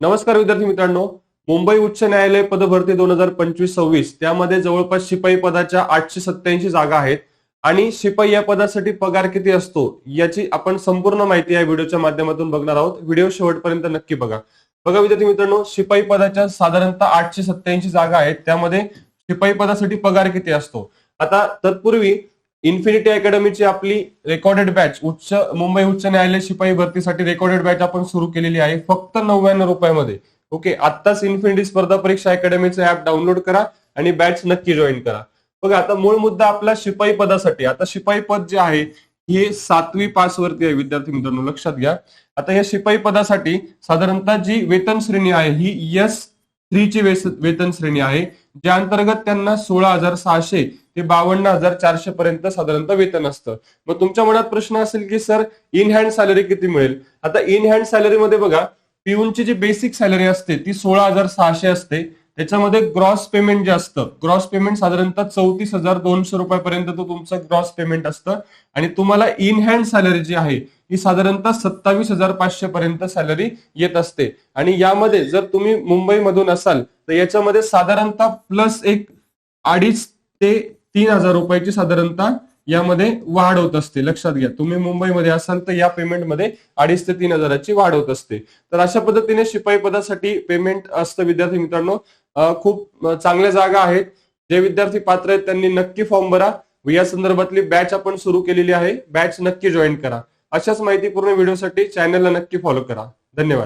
नमस्कार विद्यार्थी मित्रांनो. मुंबई उच्च न्यायालय पदभरती दोन हजार पंचवीस सव्वीस त्यामध्ये जवळपास शिपाई पदाच्या आठशे सत्याऐंशी जागा आहेत. आणि शिपाई या पदासाठी पगार किती असतो याची आपण संपूर्ण माहिती या व्हिडिओच्या माध्यमातून बघणार आहोत. व्हिडिओ शेवटपर्यंत नक्की बघा. बघा विद्यार्थी मित्रांनो शिपाई पदाच्या साधारणतः आठशे सत्याऐंशी जागा आहेत. त्यामध्ये शिपाई पदासाठी पगार किती असतो? आता तत्पूर्वी इन्फिनिटी अकॅडमीची आपली रेकॉर्डेड बॅच उच्च मुंबई उच्च न्यायालय शिपाई भरतीसाठी रेकॉर्डेड बॅच आपण सुरू केलेली आहे फक्त नव्याण्णव रुपयामध्ये. ओके आत्ताच इन्फिनिटी स्पर्धा परीक्षा अकॅडमीचं ऍप डाउनलोड करा आणि बॅच नक्की जॉईन करा. बघा आता मूळ मुद्दा आपला शिपाई पदासाठी. आता शिपाई पद जे आहे हे सातवी पास वरती आहे. विद्यार्थी मित्रांनो लक्षात घ्या. आता या शिपाई पदासाठी साधारणतः जी वेतन श्रेणी आहे ही यस थ्रीची वेतन श्रेणी आहे. ज्या अंतर्गत त्यांना सोळा हजार सहाशे ते बावन्न हजार चारशे पर्यंत साधारणतः वेतन असतं. मग तुमच्या मनात प्रश्न असेल की सर इन हँड सॅलरी किती मिळेल? आता इन हँड सॅलरी मध्ये बघा पिऊनची जी बेसिक सॅलरी असते ती सोळा हजार सहाशे असते. त्याच्यामध्ये ग्रॉस पेमेंट जे असतं ग्रॉस पेमेंट साधारणतः चौतीस हजार दोनशे रुपयापर्यंत तो तुमचं ग्रॉस पेमेंट असतं. आणि तुम्हाला इन हँड सॅलरी जी आहे ही साधारणतः सत्तावीस हजार पाचशे पर्यंत सॅलरी येत असते. आणि यामध्ये जर तुम्ही मुंबईमधून असाल तर याच्यामध्ये साधारणतः प्लस एक अडीच ते तीन हजार रुपयाची साधारणतः यामध्ये वाढ होत असते. लक्षात घ्या तुम्ही मुंबईमध्ये असाल तर या पेमेंटमध्ये अडीच ते तीन हजाराची वाढ होत असते. तर अशा पद्धतीने शिपाई पदासाठी पेमेंट असतं विद्यार्थी मित्रांनो. खूप चांगल्या जागा आहेत. जे विद्यार्थी पात्र आहेत त्यांनी नक्की फॉर्म भरा. या संदर्भातली बॅच आपण सुरू केलेली आहे. बॅच नक्की जॉईन करा. अशाच माहितीपूर्ण व्हिडिओसाठी चॅनलला नक्की फॉलो करा. धन्यवाद.